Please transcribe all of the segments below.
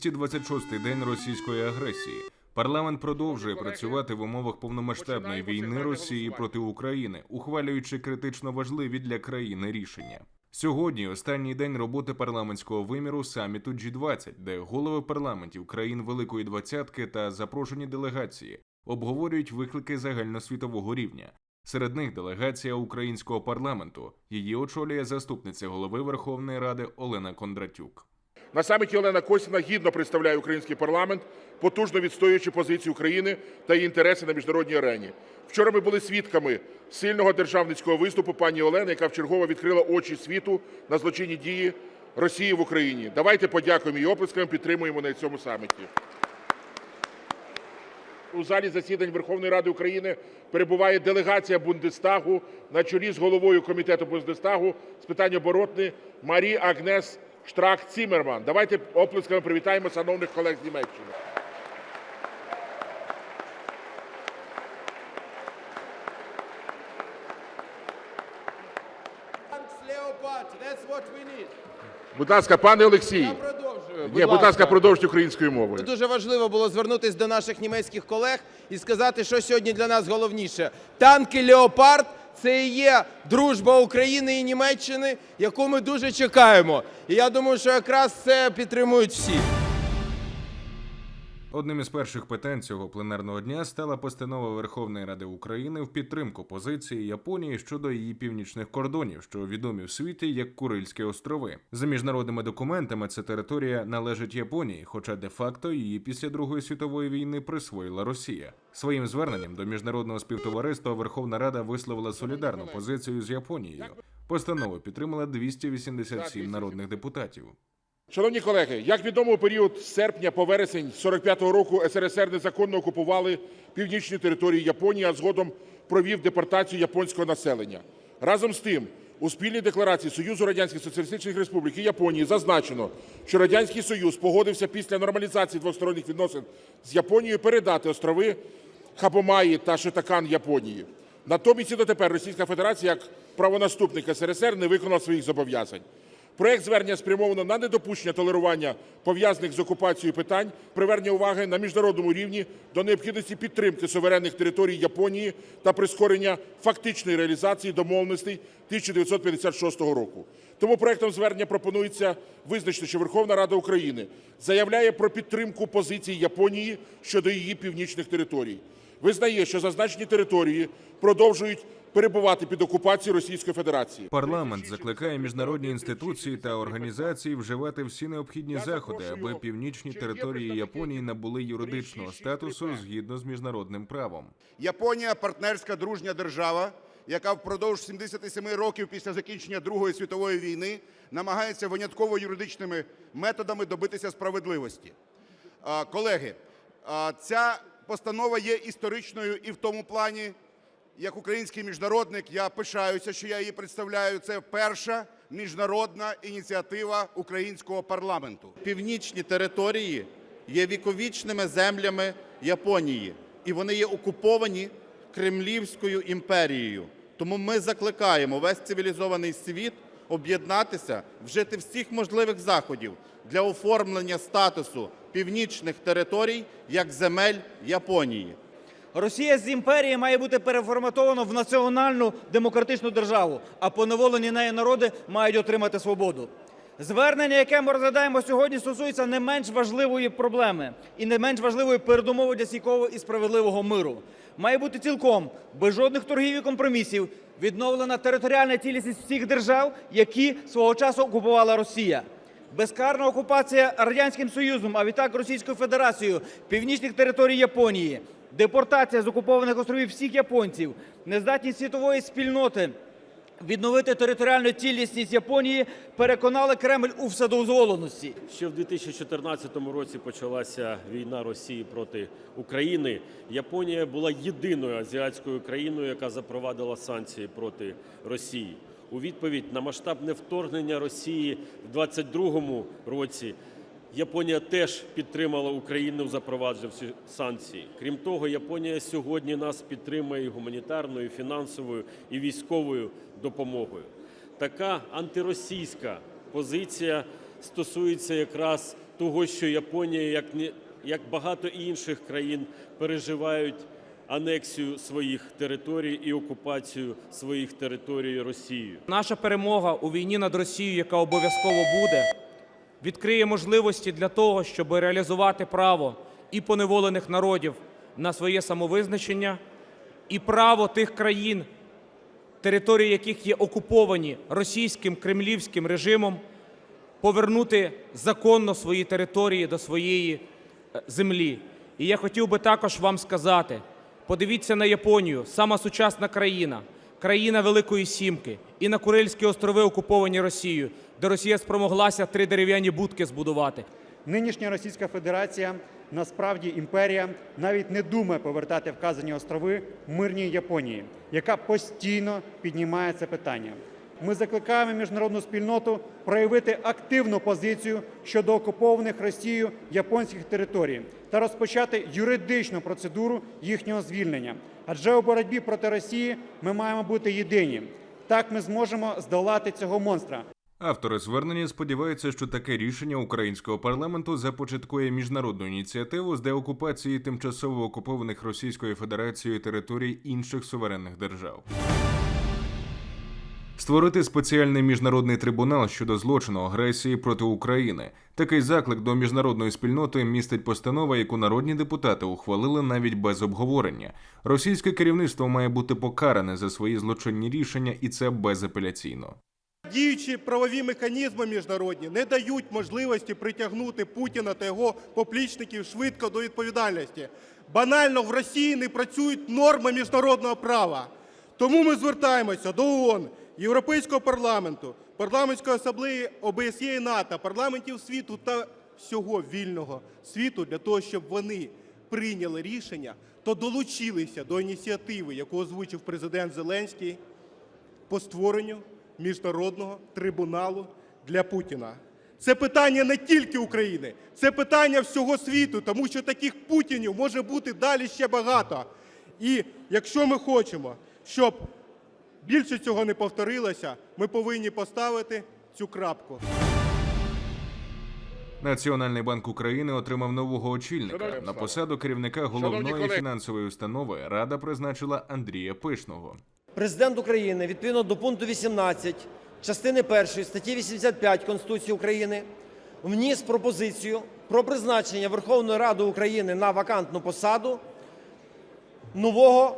226-й день російської агресії. Парламент продовжує працювати в умовах повномасштабної війни Росії проти України, ухвалюючи критично важливі для країни рішення. Сьогодні останній день роботи парламентського виміру саміту G20, де голови парламентів країн Великої Двадцятки та запрошені делегації обговорюють виклики загальносвітового рівня. Серед них делегація українського парламенту. Її очолює заступниця голови Верховної Ради Олена Кондратюк. На саміті Олена Костіна гідно представляє український парламент, потужно відстоюючи позицію України та її інтереси на міжнародній арені. Вчора ми були свідками сильного державницького виступу пані Олени, яка вчергово відкрила очі світу на злочинні дії Росії в Україні. Давайте подякуємо її оплесками, підтримуємо на цьому саміті. У залі засідань Верховної Ради України перебуває делегація Бундестагу на чолі з головою комітету Бундестагу з питань оборони Марі Агнес Штрак Цімерман. Давайте оплесками привітаємо шановних колег з Німеччини. Будь ласка, пане Олексій. Я продовжую. Ні, будь ласка, продовжуйте українською мовою. Дуже важливо було звернутися до наших німецьких колег і сказати, що сьогодні для нас головніше. Танки Леопард це і є дружба України і Німеччини, яку ми дуже чекаємо. І я думаю, що якраз це підтримують всі. Одним із перших питань цього пленарного дня стала постанова Верховної Ради України в підтримку позиції Японії щодо її північних кордонів, що відомі в світі як Курильські острови. За міжнародними документами ця територія належить Японії, хоча де-факто її після Другої світової війни присвоїла Росія. Своїм зверненням до міжнародного співтовариства Верховна Рада висловила солідарну позицію з Японією. Постанову підтримала 287 народних депутатів. Шановні колеги, як відомо, у період з серпня по вересень 45-го року СРСР незаконно окупували північні території Японії, а згодом провів депортацію японського населення. Разом з тим, у спільній декларації Союзу Радянських Соціалістичних Республік і Японії зазначено, що Радянський Союз погодився після нормалізації двосторонніх відносин з Японією передати острови Хабомаї та Шитакан Японії. Натомість і дотепер Російська Федерація, як правонаступник СРСР, не виконала своїх зобов'язань. Проект звернення спрямовано на недопущення толерування пов'язаних з окупацією питань, привернення уваги на міжнародному рівні до необхідності підтримки суверенних територій Японії та прискорення фактичної реалізації домовленостей 1956 року. Тому проектом звернення пропонується визначити, що Верховна Рада України заявляє про підтримку позиції Японії щодо її північних територій. Визнає, що зазначені території продовжують перебувати під окупацією Російської Федерації. Парламент закликає міжнародні інституції та організації вживати всі необхідні заходи, аби північні території Японії набули юридичного статусу згідно з міжнародним правом. Японія партнерська дружня держава, яка впродовж 77 років після закінчення Другої світової війни намагається винятково юридичними методами добитися справедливості. Колеги, а, ця постанова є історичною і в тому плані, як український міжнародник, я пишаюся, що я її представляю. Це перша міжнародна ініціатива українського парламенту. Північні території є віковічними землями Японії, і вони є окуповані Кремлівською імперією. Тому ми закликаємо весь цивілізований світ об'єднатися, вжити всіх можливих заходів для оформлення статусу північних територій як земель Японії. Росія з імперії має бути переформатована в національну демократичну державу, а поневолені нею народи мають отримати свободу. Звернення, яке ми розглядаємо сьогодні, стосується не менш важливої проблеми і не менш важливої передумови для стійкого і справедливого миру. Має бути цілком без жодних торгів і компромісів відновлена територіальна цілісність всіх держав, які свого часу окупувала Росія. Безкарна окупація Радянським Союзом, а відтак Російською Федерацією північних територій Японії, депортація з окупованих островів всіх японців, нездатність світової спільноти відновити територіальну цілісність Японії переконали Кремль у вседозволеності. Ще в 2014 році почалася війна Росії проти України. Японія була єдиною азіатською країною, яка запровадила санкції проти Росії. У відповідь на масштабне вторгнення Росії в 2022 році Японія теж підтримала Україну, запроваджувавши санкції. Крім того, Японія сьогодні нас підтримує гуманітарною, фінансовою і військовою допомогою. Така антиросійська позиція стосується якраз того, що Японія, як не як багато інших країн, переживають анексію своїх територій і окупацію своїх територій Росією. Наша перемога у війні над Росією, яка обов'язково буде, відкриє можливості для того, щоб реалізувати право і поневолених народів на своє самовизначення, і право тих країн, території яких є окуповані російським кремлівським режимом, повернути законно свої території до своєї е, землі. І я хотів би також вам сказати: подивіться на Японію, сама сучасна країна, країна Великої Сімки, і на Курильські острови окуповані Росією, де Росія спромоглася три дерев'яні будки збудувати. Нинішня Російська Федерація насправді імперія навіть не думає повертати вказані острови мирній Японії, яка постійно піднімає це питання. Ми закликаємо міжнародну спільноту проявити активну позицію щодо окупованих Росією японських територій та розпочати юридичну процедуру їхнього звільнення. Адже у боротьбі проти Росії ми маємо бути єдині. Так ми зможемо здолати цього монстра. Автори звернення сподіваються, що таке рішення українського парламенту започаткує міжнародну ініціативу з деокупації тимчасово окупованих Російською Федерацією територій інших суверенних держав. Створити спеціальний міжнародний трибунал щодо злочину агресії проти України. Такий заклик до міжнародної спільноти містить постанова, яку народні депутати ухвалили навіть без обговорення. Російське керівництво має бути покаране за свої злочинні рішення, і це безапеляційно. Діючі правові механізми міжнародні не дають можливості притягнути Путіна та його поплічників швидко до відповідальності. Банально в Росії не працюють норми міжнародного права. Тому ми звертаємося до ООН, Європейського парламенту, парламентської асамблеї ОБСЄ і НАТО, парламентів світу та всього вільного світу для того, щоб вони прийняли рішення та долучилися до ініціативи, яку озвучив президент Зеленський по створенню міжнародного трибуналу для Путіна. Це питання не тільки України, це питання всього світу, тому що таких Путінів може бути далі ще багато. І якщо ми хочемо, щоб більше цього не повторилося, ми повинні поставити цю крапку. Національний банк України отримав нового очільника. На посаду керівника головної фінансової установи Рада призначила Андрія Пишного. Президент України відповідно до пункту 18 частини 1 статті 85 Конституції України вніс пропозицію про призначення Верховної Ради України на вакантну посаду нового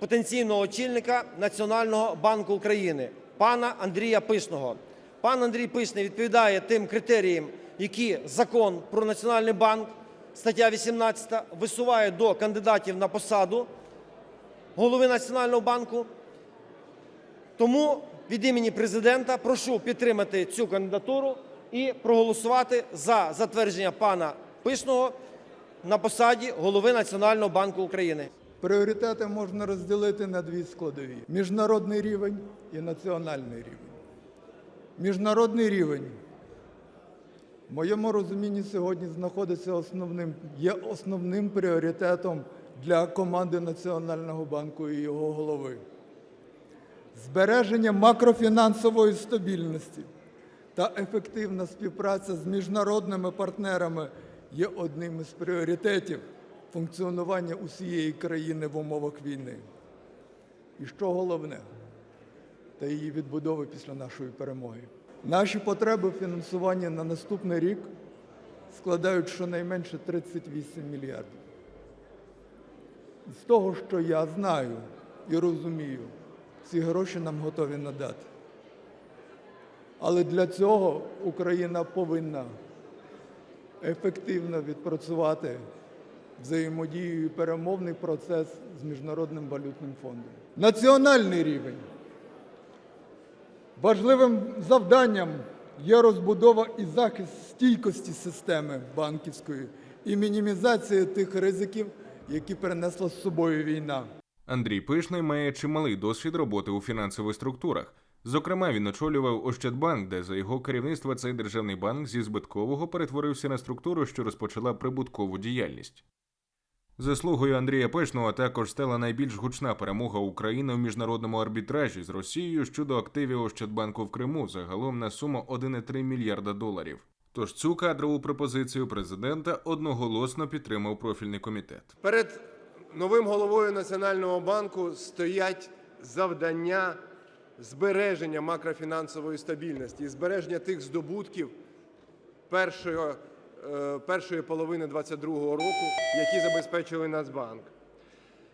потенційного очільника Національного банку України пана Андрія Пишного. Пан Андрій Пишний відповідає тим критеріям, які закон про Національний банк, стаття 18, висуває до кандидатів на посаду голови Національного банку. Тому від імені президента прошу підтримати цю кандидатуру і проголосувати за затвердження пана Пишного на посаді голови Національного банку України. Пріоритети можна розділити на дві складові: міжнародний рівень і національний рівень. Міжнародний рівень, в моєму розумінні, сьогодні знаходиться основним, є основним пріоритетом для команди Національного банку і його голови. Збереження макрофінансової стабільності та ефективна співпраця з міжнародними партнерами є одним із пріоритетів функціонування усієї країни в умовах війни. І що головне, та її відбудови після нашої перемоги. Наші потреби в фінансуванні на наступний рік складають щонайменше 38 мільярдів. З того, що я знаю і розумію, ці гроші нам готові надати. Але для цього Україна повинна ефективно відпрацювати взаємодію і перемовний процес з Міжнародним валютним фондом. Національний рівень. Важливим завданням є розбудова і захист стійкості системи банківської і мінімізація тих ризиків, які принесла з собою війна. Андрій Пишний має чималий досвід роботи у фінансових структурах. Зокрема, він очолював Ощадбанк, де за його керівництва цей державний банк зі збиткового перетворився на структуру, що розпочала прибуткову діяльність. Заслугою Андрія Пишного також стала найбільш гучна перемога України в міжнародному арбітражі з Росією щодо активів Ощадбанку в Криму загалом на суму 1,3 мільярда доларів. Тож цю кадрову пропозицію президента одноголосно підтримав профільний комітет. Перед новим головою Національного банку стоять завдання збереження макрофінансової стабільності збереження тих здобутків першої, е, першої половини 2022 року, які забезпечили Нацбанк.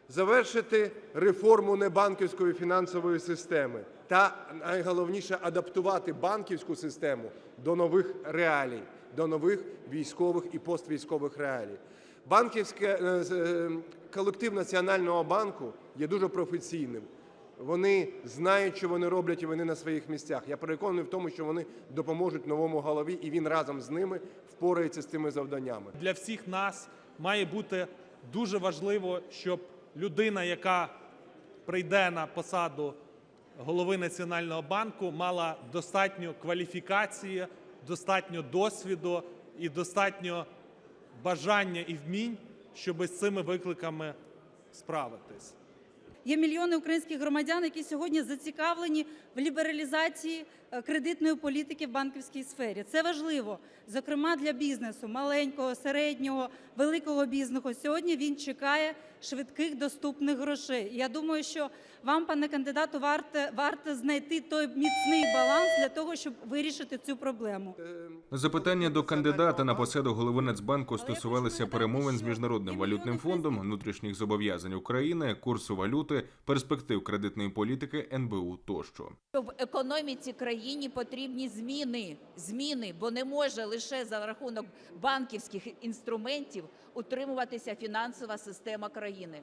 Завершити реформу небанківської фінансової системи та найголовніше адаптувати банківську систему до нових реалій, до нових військових і поствійськових реалій. Банківське е, е, колектив Національного банку є дуже професійним. Вони знають, що вони роблять, і вони на своїх місцях. Я переконаний в тому, що вони допоможуть новому голові, і він разом з ними впорається з цими завданнями. Для всіх нас має бути дуже важливо, щоб людина, яка прийде на посаду голови Національного банку, мала достатньо кваліфікації, достатньо досвіду і достатньо бажання і вмінь, щоб з цими викликами справитись. Є мільйони українських громадян, які сьогодні зацікавлені в лібералізації кредитної політики в банківській сфері. Це важливо, зокрема для бізнесу, маленького, середнього, великого бізнесу. Сьогодні він чекає швидких доступних грошей. Я думаю, що вам, пане кандидату, варто, варто знайти той міцний баланс для того, щоб вирішити цю проблему. Запитання до кандидата на посаду голови Нацбанку стосувалися перемовин з міжнародним валютним фондом, внутрішніх зобов'язань України, курсу валюти, перспектив кредитної політики, НБУ тощо. В економіці країні потрібні зміни, зміни, бо не може лише за рахунок банківських інструментів утримуватися фінансова система країни.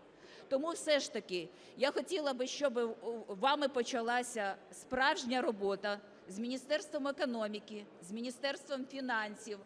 Тому все ж таки я хотіла би, щоб вами почалася справжня робота з Міністерством економіки, з Міністерством фінансів,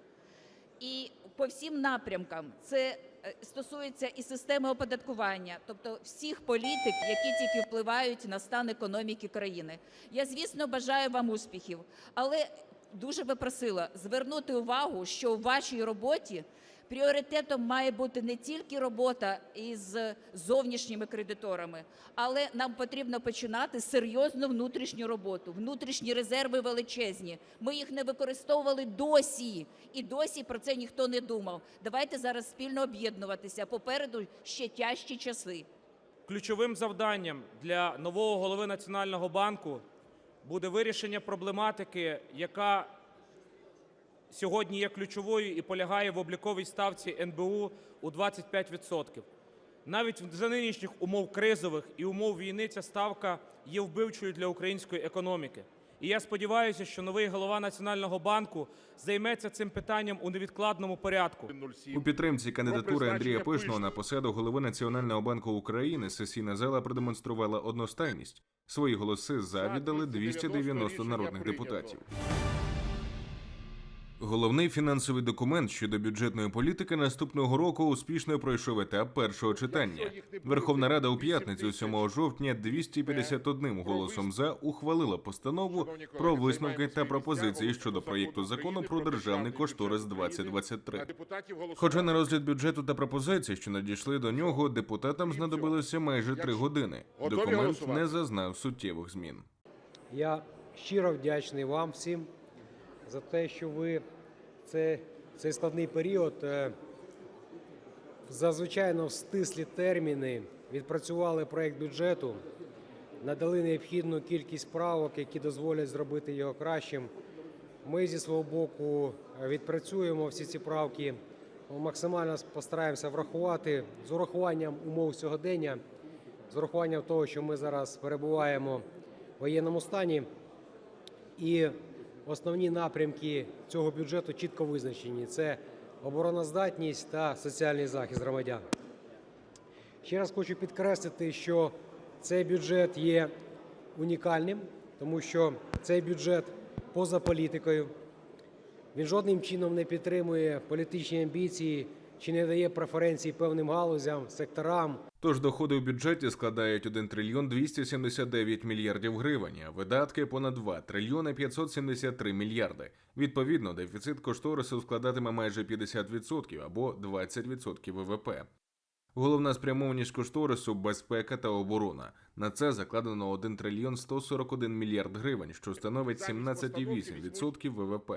і по всім напрямкам це стосується і системи оподаткування, тобто всіх політик, які тільки впливають на стан економіки країни. Я, звісно, бажаю вам успіхів, але дуже би просила звернути увагу, що у вашій роботі пріоритетом має бути не тільки робота із зовнішніми кредиторами, але нам потрібно починати серйозну внутрішню роботу. Внутрішні резерви величезні. Ми їх не використовували досі, і досі про це ніхто не думав. Давайте зараз спільно об'єднуватися. Попереду ще тяжчі часи. Ключовим завданням для нового голови Національного банку буде вирішення проблематики, яка сьогодні є ключовою і полягає в обліковій ставці НБУ у 25%. Навіть за нинішніх умов кризових і умов війни ця ставка є вбивчою для української економіки. І я сподіваюся, що новий голова Національного банку займеться цим питанням у невідкладному порядку. У підтримці кандидатури Андрія Пишного на посаду голови Національного банку України сесійна зала продемонструвала одностайність. Свої голоси за віддали 290 народних депутатів. Головний фінансовий документ щодо бюджетної політики наступного року успішно пройшов етап першого читання. Верховна Рада у п'ятницю 7 жовтня 251 голосом за ухвалила постанову про висновки та пропозиції щодо проєкту закону про державний кошторис 2023. Депутатів. Хоча на розгляд бюджету та пропозицій, що надійшли до нього, депутатам знадобилося майже три години. Документ не зазнав суттєвих змін. Я щиро вдячний вам всім за те, що ви це, цей складний період е, за звичайно стислі терміни відпрацювали проект бюджету, надали необхідну кількість правок, які дозволять зробити його кращим. Ми зі свого боку відпрацюємо всі ці правки, максимально постараємося врахувати з урахуванням умов сьогодення, з урахуванням того, що ми зараз перебуваємо в воєнному стані. І основні напрямки цього бюджету чітко визначені: це обороноздатність та соціальний захист громадян. Ще раз хочу підкреслити, що цей бюджет є унікальним, тому що цей бюджет поза політикою. Він жодним чином не підтримує політичні амбіції чи не дає преференції певним галузям, секторам, Тож доходи у бюджеті складають 1 трильйон 279 мільярдів гривень, а видатки понад 2 трильйони 573 мільярди. Відповідно, дефіцит кошторису складатиме майже 50% або 20% ВВП. Головна спрямованість кошторису безпека та оборона. На це закладено 1 трильйон 141 мільярд гривень, що становить 17,8% ВВП.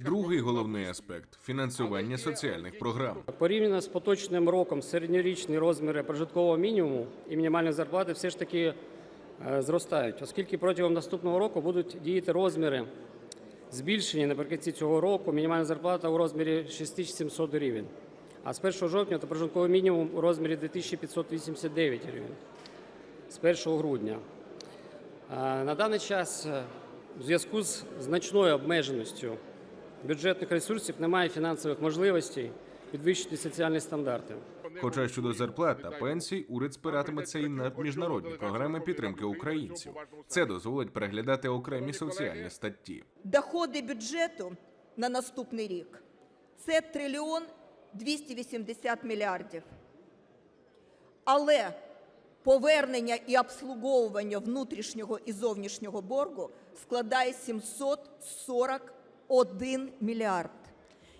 Другий головний аспект фінансування соціальних програм. Порівняно з поточним роком середньорічні розміри прожиткового мінімуму і мінімальної зарплати все ж таки е, зростають, оскільки протягом наступного року будуть діяти розміри збільшені наприкінці цього року. Мінімальна зарплата у розмірі 6700 гривень, а з 1 жовтня то прожитковий мінімум у розмірі 2589 гривень з 1 грудня. Е, На даний час е, в зв'язку з значною обмеженістю бюджетних ресурсів немає фінансових можливостей підвищити соціальні стандарти. Хоча щодо зарплат та пенсій, уряд спиратиметься і на міжнародні програми підтримки українців. Це дозволить переглядати окремі соціальні статті. Доходи бюджету на наступний рік це трильйон 280 мільярдів. Але повернення і обслуговування внутрішнього і зовнішнього боргу складає 741 мільярд.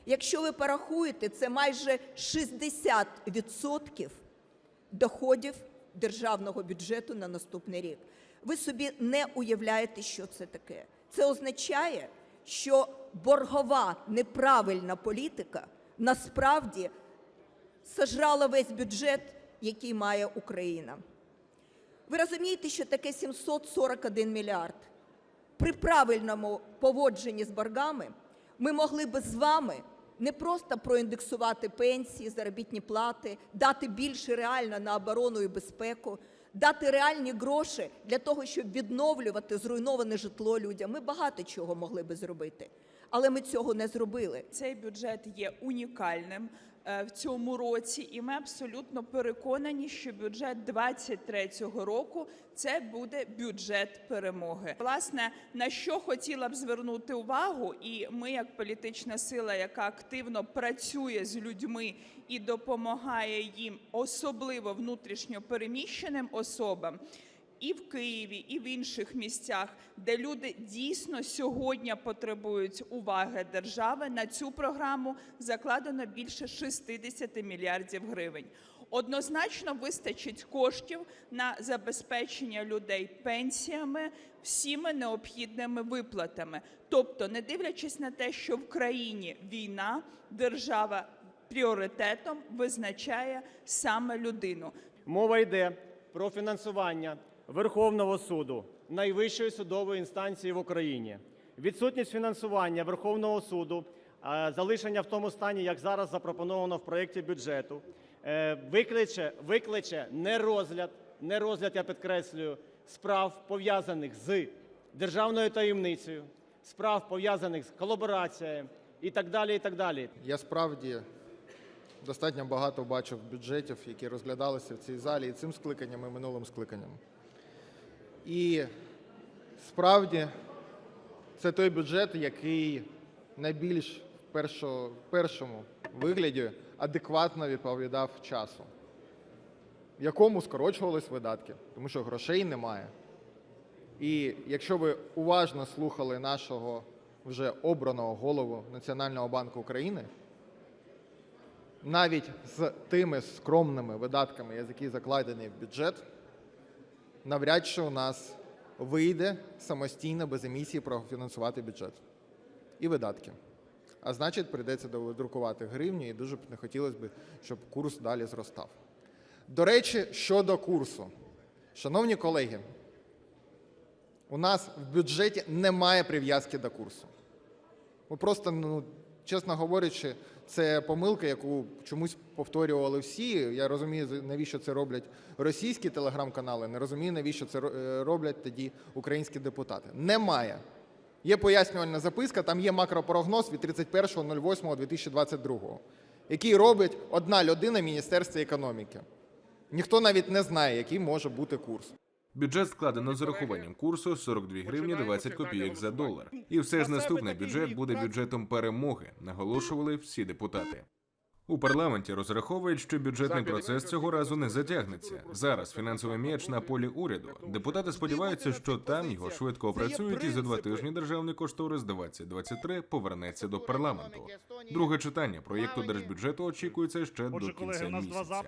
Якщо ви порахуєте, це майже 60% доходів державного бюджету на наступний рік. Ви собі не уявляєте, що це таке. Це означає, що боргова неправильна політика насправді сожрала весь бюджет, який має Україна. Ви розумієте, що таке 741 мільярд? При правильному поводженні з боргами ми могли би з вами не просто проіндексувати пенсії, заробітні плати, дати більше реально на оборону і безпеку, дати реальні гроші для того, щоб відновлювати зруйноване житло людям. Ми багато чого могли би зробити, але ми цього не зробили. Цей бюджет є унікальним е, в цьому році, і ми абсолютно переконані, що бюджет 2023 року це буде бюджет перемоги. Власне, на що хотіла б звернути увагу, і ми, як політична сила, яка активно працює з людьми і допомагає їм, особливо внутрішньо переміщеним особам і в Києві, і в інших місцях, де люди дійсно сьогодні потребують уваги держави. На цю програму закладено більше 60 мільярдів гривень. Однозначно вистачить коштів на забезпечення людей пенсіями, всіми необхідними виплатами. Тобто, не дивлячись на те, що в країні війна, держава пріоритетом визначає саме людину. Мова йде про фінансування Верховного суду, найвищої судової інстанції в Україні. Відсутність фінансування Верховного суду, е, залишення в тому стані, як зараз запропоновано в проєкті бюджету, е, викличе, викличе нерозгляд, нерозгляд, я підкреслюю, справ пов'язаних з державною таємницею, справ пов'язаних з колаборацією і так далі. І так далі. Я справді достатньо багато бачив бюджетів, які розглядалися в цій залі і цим скликанням, і минулим скликанням. І справді це той бюджет, який найбільш в першому вигляді адекватно відповідав часу, в якому скорочувались видатки, тому що грошей немає. І якщо ви уважно слухали нашого вже обраного голову Національного банку України, навіть з тими скромними видатками, які закладені в бюджет, навряд чи у нас вийде самостійно без емісії профінансувати бюджет і видатки. А значить, прийдеться друкувати гривню, і дуже б не хотілося б, щоб курс далі зростав. До речі, щодо курсу. Шановні колеги, у нас в бюджеті немає прив'язки до курсу. Ми просто, ну, чесно говорячи, це помилка, яку чомусь повторювали всі. Я розумію, навіщо це роблять російські телеграм-канали, не розумію, навіщо це е, роблять тоді українські депутати. Немає. Є пояснювальна записка, там є макропрогноз від 31.08.2022, який робить одна людина в Міністерстві економіки. Ніхто навіть не знає, який може бути курс. Бюджет складено з урахуванням курсу 42 гривні 20 копійок за долар. І все ж наступний бюджет буде бюджетом перемоги, наголошували всі депутати. У парламенті розраховують, що бюджетний процес цього разу не затягнеться. Зараз фінансовий м'яч на полі уряду. Депутати сподіваються, що там його швидко опрацюють, і за два тижні державний кошторис 2023 повернеться до парламенту. Друге читання проєкту держбюджету очікується ще до кінця місяця.